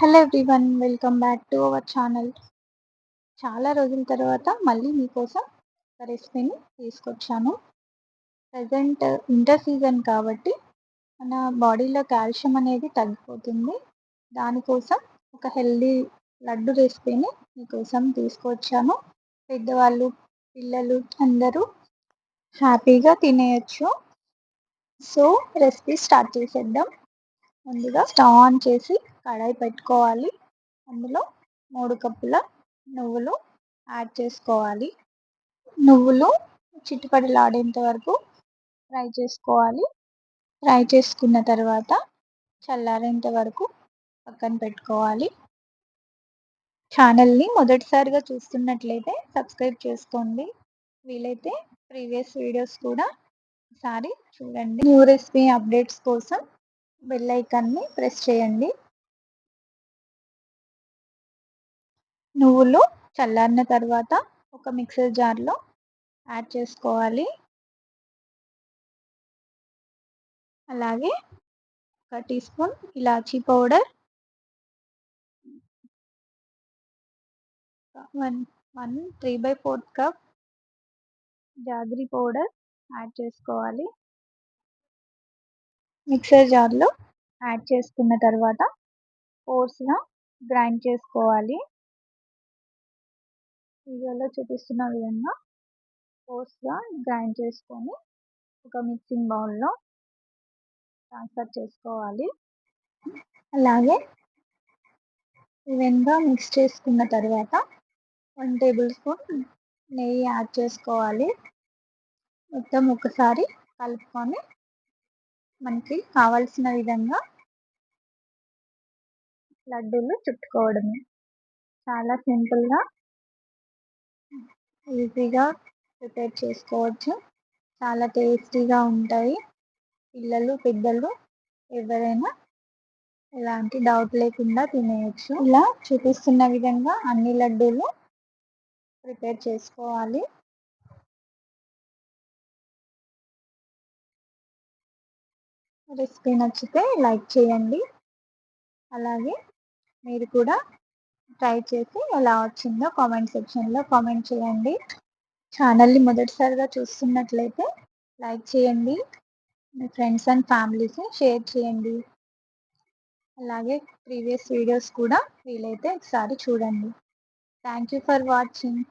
Hello everyone welcome back to our channel చాలా రోజుల తర్వాత మళ్ళీ మీకోసం ఒక రెసిపీని తీసుకొచ్చాను. ప్రజెంట్ వింటర్ సీజన్ కాబట్టి మన బాడీలో కాల్షియం అనేది తగ్గిపోతుంది. దానికోసం ఒక హెల్దీ లడ్డు రెసిపీని మీకోసం తీసుకొచ్చాను. పెద్దవాళ్ళు పిల్లలు అందరూ హ్యాపీగా తినేయచ్చు. సో రెసిపీ స్టార్ట్ చేసేద్దాం. ముందుగా స్టవ్ ఆన్ చేసి కడాయి పెట్టుకోవాలి. అందులో మూడు కప్పుల నువ్వులు యాడ్ చేసుకోవాలి. నువ్వులు చిట్టుపడిలాడేంత వరకు ఫ్రై చేసుకోవాలి. ఫ్రై చేసుకున్న తర్వాత చల్లారేంత వరకు పక్కన పెట్టుకోవాలి. ఛానల్ని మొదటిసారిగా చూస్తున్నట్లయితే సబ్స్క్రైబ్ చేసుకోండి. వీలైతే ప్రీవియస్ వీడియోస్ కూడా ఒకసారి చూడండి. న్యూ రెసిపీ అప్డేట్స్ కోసం బెల్ ఐకాన్ని ప్రెస్ చేయండి. నువ్వులు చల్లారిన తర్వాత ఒక మిక్సర్ జార్లో యాడ్ చేసుకోవాలి. అలాగే ఒక teaspoon elaichi powder. One one three by fourth cup jaggery powder add చేసుకోవాలి. మిక్సర్ జార్లో యాడ్ చేసుకున్న తర్వాత కోర్స్గా గ్రైండ్ చేసుకోవాలి. వీడియోలో చూపిస్తున్న విధంగా కోర్స్గా గ్రైండ్ చేసుకొని ఒక మిక్సింగ్ బౌల్లో ట్రాన్స్ఫర్ చేసుకోవాలి. అలాగే ఈవెన్గా మిక్స్ చేసుకున్న తర్వాత వన్ టేబుల్ స్పూన్ నెయ్యి యాడ్ చేసుకోవాలి. మొత్తం ఒకసారి కలుపుకొని మనకి కావాల్సిన విధంగా లడ్డూలు చుట్టుకోవడమే. చాలా సింపుల్గా ఈజీగా ప్రిపేర్ చేసుకోవచ్చు. చాలా టేస్టీగా ఉంటాయి. పిల్లలు పెద్దలు ఎవరైనా ఎలాంటి డౌట్ లేకుండా తినేయచ్చు. ఇలా చూపిస్తున్న విధంగా అన్ని లడ్డూలు ప్రిపేర్ చేసుకోవాలి. రెసిపీ నచ్చితే లైక్ చేయండి. అలాగే మీరు కూడా ట్రై చేసి ఎలా వచ్చిందో కామెంట్ సెక్షన్లో కామెంట్ చేయండి. ఛానల్ని మొదటిసారిగా చూస్తున్నట్లయితే లైక్ చేయండి. మీ ఫ్రెండ్స్ అండ్ ఫ్యామిలీస్ని షేర్ చేయండి. అలాగే ప్రీవియస్ వీడియోస్ కూడా వీలైతే ఒకసారి చూడండి. Thank you for watching.